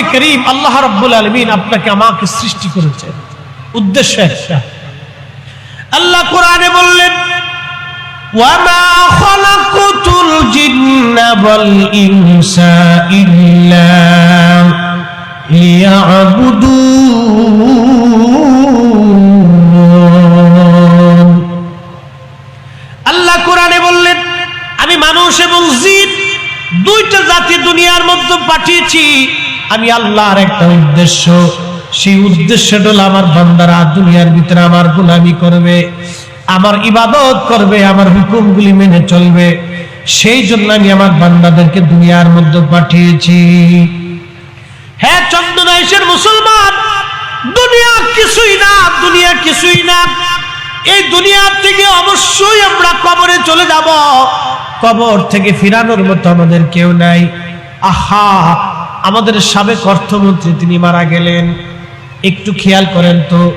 রব্বে করিম আল্লাহ রব্বুল আলমিন আপনাকে আমাকে সৃষ্টি করেছেন উদ্দেশ্য একটা আল্লাহ কোরআনে বললেন وما خلقت الجن والإنس إلا ليعبدون আমি আল্লাহর একটা উদ্দেশ্য। সেই উদ্দেশ্যটা হলো আমার বান্দারা দুনিয়ার ভিতরে আমার গুলামি করবে, আমার ইবাদত করবে, আমার হুকুমগুলি মেনে চলবে। সেই জন্য আমি আমার বান্দাদেরকে দুনিয়ার মধ্যে পাঠিয়েছি। হ্যাঁ চন্দ্রনাইশের মুসলমান, দুনিয়া কিছুই না, দুনিয়া কিছুই না। এই দুনিয়ার থেকে অবশ্যই আমরা কবরে চলে যাব। কবর থেকে ফিরানোর মতো আমাদের কেউ নাই। আহা! আমাদের সাবেক অর্থমন্ত্রী তিনি মারা গেলেন। একটু খেয়াল করেন তো।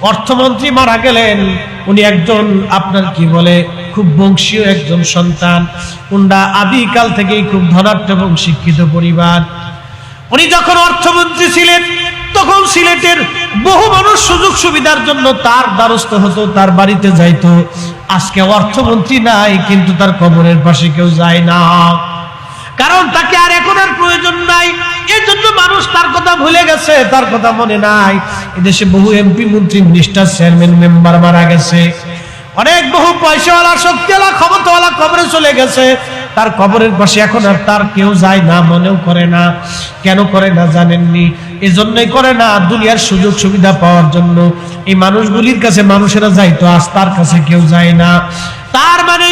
অর্থমন্ত্রী মারা গেলেন, উনি একজন আপনার কি বলে, খুব বংশীয় একজন সন্তান। উন্ডা আদিকাল থেকেই খুব ধনাঢ্য এবং শিক্ষিত পরিবার। উনি যখন অর্থমন্ত্রী ছিলেন তখন সিলেটের বহু মানুষ সুযোগ সুবিধার জন্য তার দ্বারস্থ হতো, তার বাড়িতে যাইতো। আজকে অর্থমন্ত্রী নাই, কিন্তু তার কবরের পাশে কেউ যায় না। কারণ তাকে আর এখন আর প্রয়োজন নাই। এর জন্য মানুষ তার কথা ভুলে গেছে, তার কথা মনে নাই। এদেশে বহু এমপি মন্ত্রী মিনিস্টার চেয়ারম্যান মেম্বার মারা গেছে। অনেক বহু পয়সাওয়ালা, শক্তিওয়ালা, ক্ষমতাওয়ালা কবরে চলে গেছে। তার কবরের পাশে এখন আর তার কেউ যায় না, মনেও করে না। কেন করে না জানেননি? এজন্যই করে না দুনিয়ার সুযোগ সুবিধা পাওয়ার জন্য। এই মানুষগুলির কাছে মানুষেরা যাইতো, আজ তার কাছে কেউ যায় না। তার মানে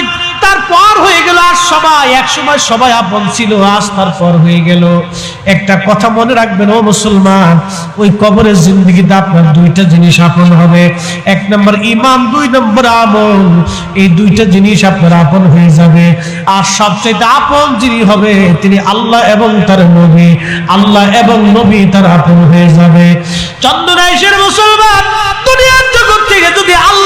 তার পর হয়ে গেল আর সবাই, এক সময় সবাই আপন ছিল, আজ তার পর হয়ে গেল। একটা কথা মনে রাখবেন, ও মুসলমান, ওই কবরের জিন্দগিতে আপনার দুইটা জিনিস আপন হবে। এক নম্বর ইমাম দুই নম্বর আমল। এই দুইটা জিনিস আপনার আপন হয়ে যাবে। আর সবচেয়ে আপন যিনি হবে, তিনি আল্লাহ এবং তার নবী। আল্লাহ এবং নবী তার আপন হয়ে যাবে। চন্দ্রাইশের মুসলমান, দুনিয়ার জগৎ থেকে যদি আল্লাহ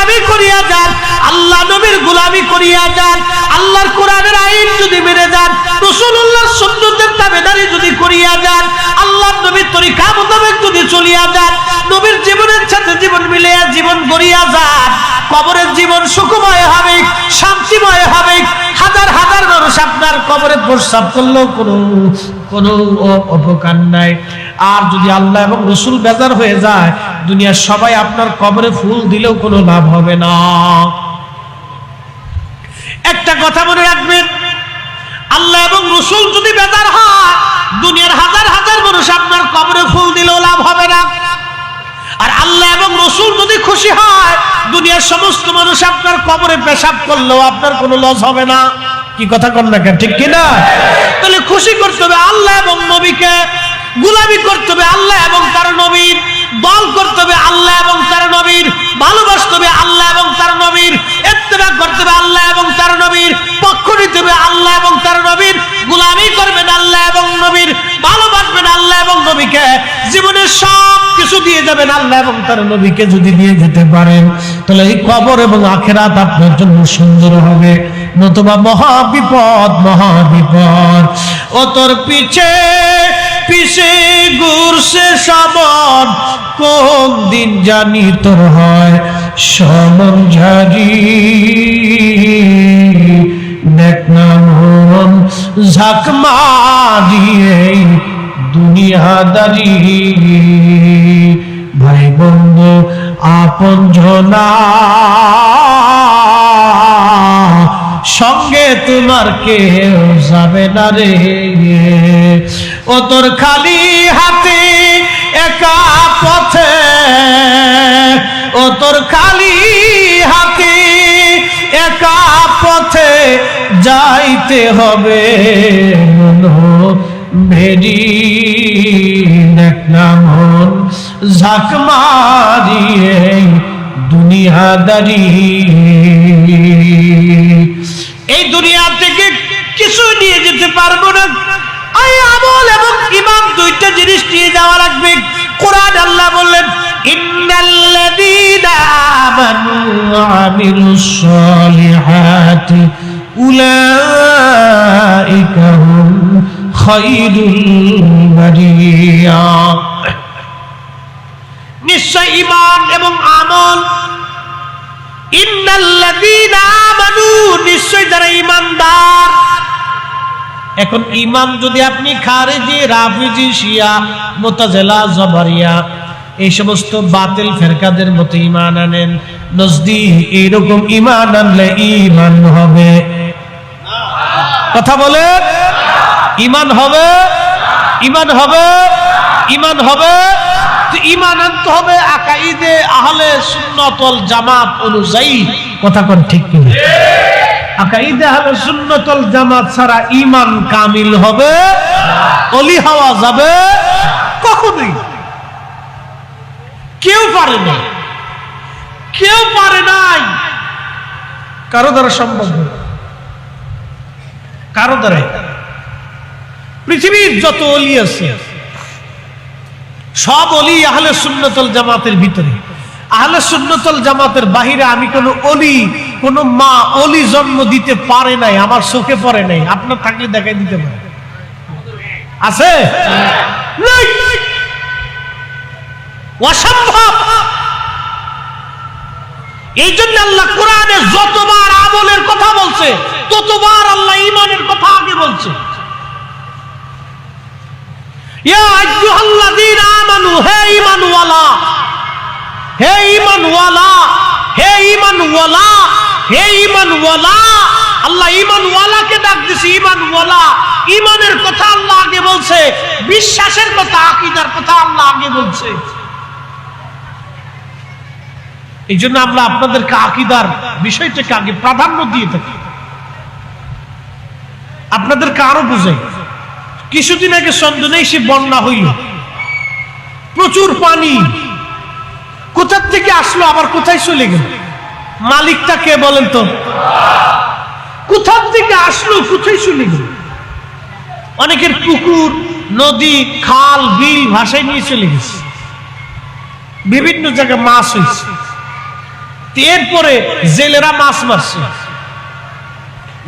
গুলামি করিয়া যান, আল্লাহ নবীর গুলামি করিয়া যান, আল্লাহর কোরআনের আইন যদি মেনে যান রসুল্লাহ সুন্নতের দাবেদারি যদি করিয়া যান আল্লাহ নবীর তরিকা মোতাবেক যদি চলিয়া যান, নবীর জীবনের সাথে জীবন মিলিয়া জীবন গড়িয়া যান, কবরের জীবন সুখময় হবে, শান্তিময় হবে, হাজার হাজার মানুষ আপনার কবরে প্রস্রাব করলেও কোনো কোনো অপকার নাই। আর যদি আল্লাহ এবং রসুল বেজার হয়ে যায় দুনিয়ার সবাই আপনার কবরে ফুল দিলেও কোনো লাভ হবে না। একটা কথা মনে রাখবেন, আল্লাহ এবং রসুল যদি বেজার হয়, দুনিয়ার হাজার হাজার মানুষ আপনার কবরে ফুল দিলেও লাভ হবে না। আর আল্লাহ এবং রসুল যদি খুশি হয়, দুনিয়ার সমস্ত মানুষ আপনার কবরে পেশাব করলেও আপনার কোনো লস হবে না। কি কথা কর না কেন? ঠিক কিনা? তাহলে খুশি করতে হবে আল্লাহ এবং নবীকে, গুলামি করতে হবে আল্লাহ এবং তার নবীর। দল করতে হবে আল্লাহ এবং তার নবীর ভালোবাসতে হবে আল্লাহ এবং তার নবীর ইত্তেবা করতে হবে আল্লাহ এবং তার নবীর, পক্ষ নিতে হবে আল্লাহ এবং তার নবীর, গুলামি করবেন আল্লাহ এবং নবীর, ভালোবাসবেন আল্লাহ এবং নবীকে জীবনের সব কিছু দিয়ে যাবেন আল্লাহ এবং তার নবীকে যদি দিয়ে যেতে পারেন, তাহলে এই কবর এবং আখেরাত আপনার জন্য সুন্দর হবে। নতুবা মহা বিপদ মহা বিপদ ও তোর পিছে পিছে ঘুরছে সাবন, কোন দিন জানি তোর হয় সমন ঝারি দেখ না মন ঝাঁক মারিয়ে দুনিয়াদারি ভাই বন্ধু, আপন জনা সঙ্গে তোমার কেউ যাবে না রে। ও তোর খালি হাতে একা পথে। ও তোর খালি হাতে একা পথে যাইতে হবে। ভেরি দেখলাম ঝাঁক মারিয়ে দুনিয়াদারি এই দুনিয়া থেকে কিছু নিয়ে যেতে পারব না। আই আমল এবং ইমান দুইটা জিনিস নিয়ে যাওয়া লাগবে। কোরআন আল্লাহ বললেন, ইন্নাল্লাযীনা আমানু ওয়া আমিলুস সালিহাতি, উলাইকা হুম খৈরুল বারিয়া নিশ্চয় ইমান এবং আমল নিশ্চয় যারা ইমানদার এখন ইমাম যদি আপনি খারেজি রাফিজি শিয়া মোতাজেলা জবারিয়া এই সমস্ত বাতিল ফেরকাদের মতো ইমান আনেন নজদি এইরকম ইমান আনলে ইমান হবে। কথা বলে ইমান হবে? ইমান হবে ইমান হবে ইমান আনতে হবে আকাইদে আহলে সুন্নতল জামাত অনুযায়ী। কথা কোন ঠিক কিনা? আকাইদে আহলে সুন্নতল জামাত ছাড়া ইমান কামিল হবে, অলি হওয়া যাবে কখনোই। কেউ পারে না। কেউ পারে নাই। কারও দ্বারা সম্ভব। কারও দ্বারা পৃথিবীর যত অলি আছে, সব অলি আহলে সুন্নতল জামাতের ভিতরে। আহলে সুন্নতল জামাতের বাহিরে আমি কোন অলি, কোন মা অলি জন্ম দিতে পারে নাই, আমার চোখে পড়ে নাই, আপনার থাকলে দেখাই দিতে পারে আছে? অসম্ভব। এই জন্য আল্লাহ কোরআনে যতবার আমলের কথা বলছে, ততবার আল্লাহ ইমানের কথা আগে বলছে। হে ঈমানওয়ালা হে ঈমানওয়ালা, হে বলছে, বিশ্বাসের কথা, আকীদার কথা আল্লাহ আগে বলছে। এই জন্য আমরা আপনাদেরকে আকিদার বিষয়টাকে আগে প্রাধান্য দিয়ে থাকি। আপনাদেরকে আরও বুঝাই। কিছুদিন আগে সে বন্যা হইল। প্রচুর পানি। কোথার থেকে আসলো, আবার কোথায় চলে গেল? মালিকটা কে বলেন তো? কোথার থেকে আসলো, কোথায় চলে গেল? অনেকের পুকুর, নদী, খাল, বিল ভাষায় নিয়ে চলে গেছে। বিভিন্ন জায়গায় মাছ হয়েছে। এরপরে জেলেরা মাছ মারছে।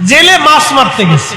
জেলে মাছ মারতে গেছে।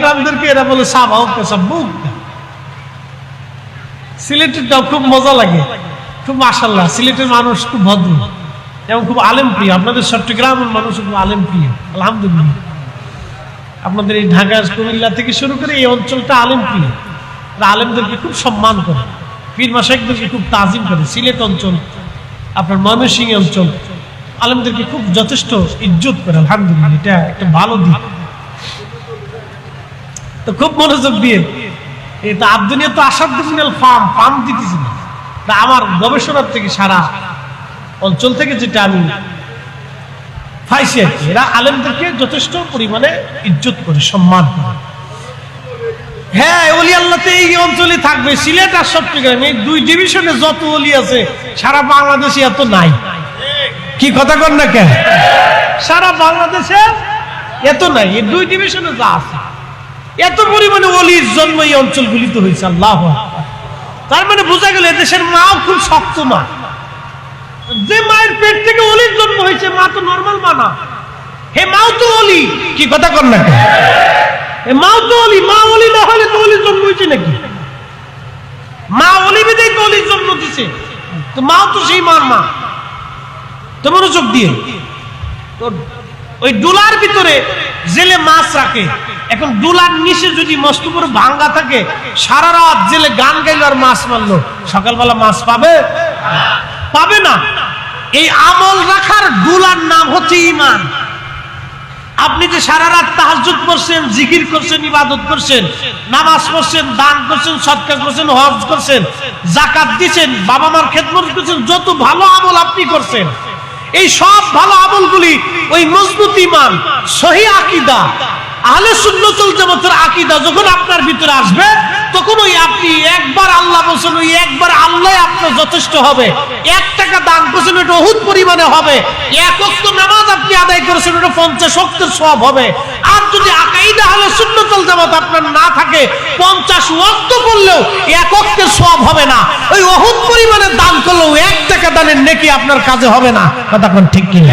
গ্রামদেরকে এরা বলে সাবাউকা সব বুকটা সিলেটেরটাও খুব মজা লাগে। খুব মাসাল্লাহ সিলেটের মানুষ খুব ভদ্র এবং খুব আলেম প্রিয় আপনাদের চট্টগ্রামের মানুষ খুব আলেম প্রিয় আলহামদুলিল্লাহ। আপনাদের এই ঢাকা, কুমিল্লা থেকে শুরু করে এই অঞ্চলটা আলেম প্রিয় আলেমদেরকে খুব সম্মান করে। পীর মাসাইকদেরকে খুব তাজিম করে। সিলেট অঞ্চল, আপনার ময়মনসিংহ অঞ্চল, আলেমদেরকে খুব যথেষ্ট ইজ্জত করে, আলহামদুলিল্লাহ। এটা একটা ভালো দিক। তো খুব মনোযোগ দিয়ে। এই তো আব্দুনিয়া তো আসাদুল ফার্ম ফার্ম দিতেছি না। তা আমার গবেষণার থেকে সারা অঞ্চল থেকে যেটা আমি পাইছি আর এরা আলেমদেরকে যথেষ্ট পরিমাণে ইজ্জত করে, সম্মান করে। হ্যাঁ অলি আল্লাহ তো এই অঞ্চলে থাকবে, সিলেট আর চট্টগ্রাম, এই দুই ডিভিশনে যত অলি আছে, সারা বাংলাদেশে এত নাই। কি কথা কর না কেন? সারা বাংলাদেশে এত নাই, এই দুই ডিভিশনে যা আছে। এত পরিমাণে অলির জন্ম এই অঞ্চলগুলিতে হয়েছে, আল্লাহ তার মানে বোঝা গেল এদেশের মাও খুব শক্ত মা। যে মায়ের পেট থেকে অলির জন্ম হয়েছে, মা তো নর্মাল মা না। হে মাও তো অলি, কি কথা কর না মাও তো অলি, মা অলি না হলে তো অলির জন্ম হয়েছে নাকি? মা অলি বেদেই তো অলির জন্ম দিছে। তো মাও তো সেই মার মা। তো মনোযোগ দিয়ে। তো ওই ডুলার ভিতরে জেলে মাছ রাখে। এখন ডুলার নিচে যদি মস্ত করে ভাঙ্গা থাকে সারা রাত জেলে গান গাইলো আর মাছ মারলো। সকালবেলা মাছ পাবে? পাবে না। এই আমল রাখার ডুলার নাম হচ্ছে ইমান আপনি যে সারা রাত তাহাজুদ করছেন, জিকির করছেন, ইবাদত করছেন, নামাজ পড়ছেন, দান করছেন, সৎকার করছেন, হজ করছেন জাকাত দিচ্ছেন বাবা মার খেদমত করছেন, যত ভালো আমল আপনি করছেন, এই সব ভালো আমলগুলি ওই মজবুত ইমান সহি আকিদা। আহলে সুন্নতুল জামাতের আকীদা যখন আপনার ভিতরে আসবে তখন ওই আপনি একবার আল্লাহ বলছেন, ওই একবার আল্লাহ আপনার যথেষ্ট হবে। এক টাকা দান করেছেন ওটা অহুত পরিমাণে হবে। এক অক্ত নামাজ আপনি আদায় করেছেন ওটা পঞ্চাশ অক্তের সব হবে। আর যদি আকাইদা হলে সুন্নতুল জামাত আপনার না থাকে, পঞ্চাশ ওয়াক্ত করলেও এক সব হবে না। ওই অহুত পরিমাণে দান করলেও এক টাকা দানের নেকি আপনার কাজে হবে না। কথা ঠিক কিনা?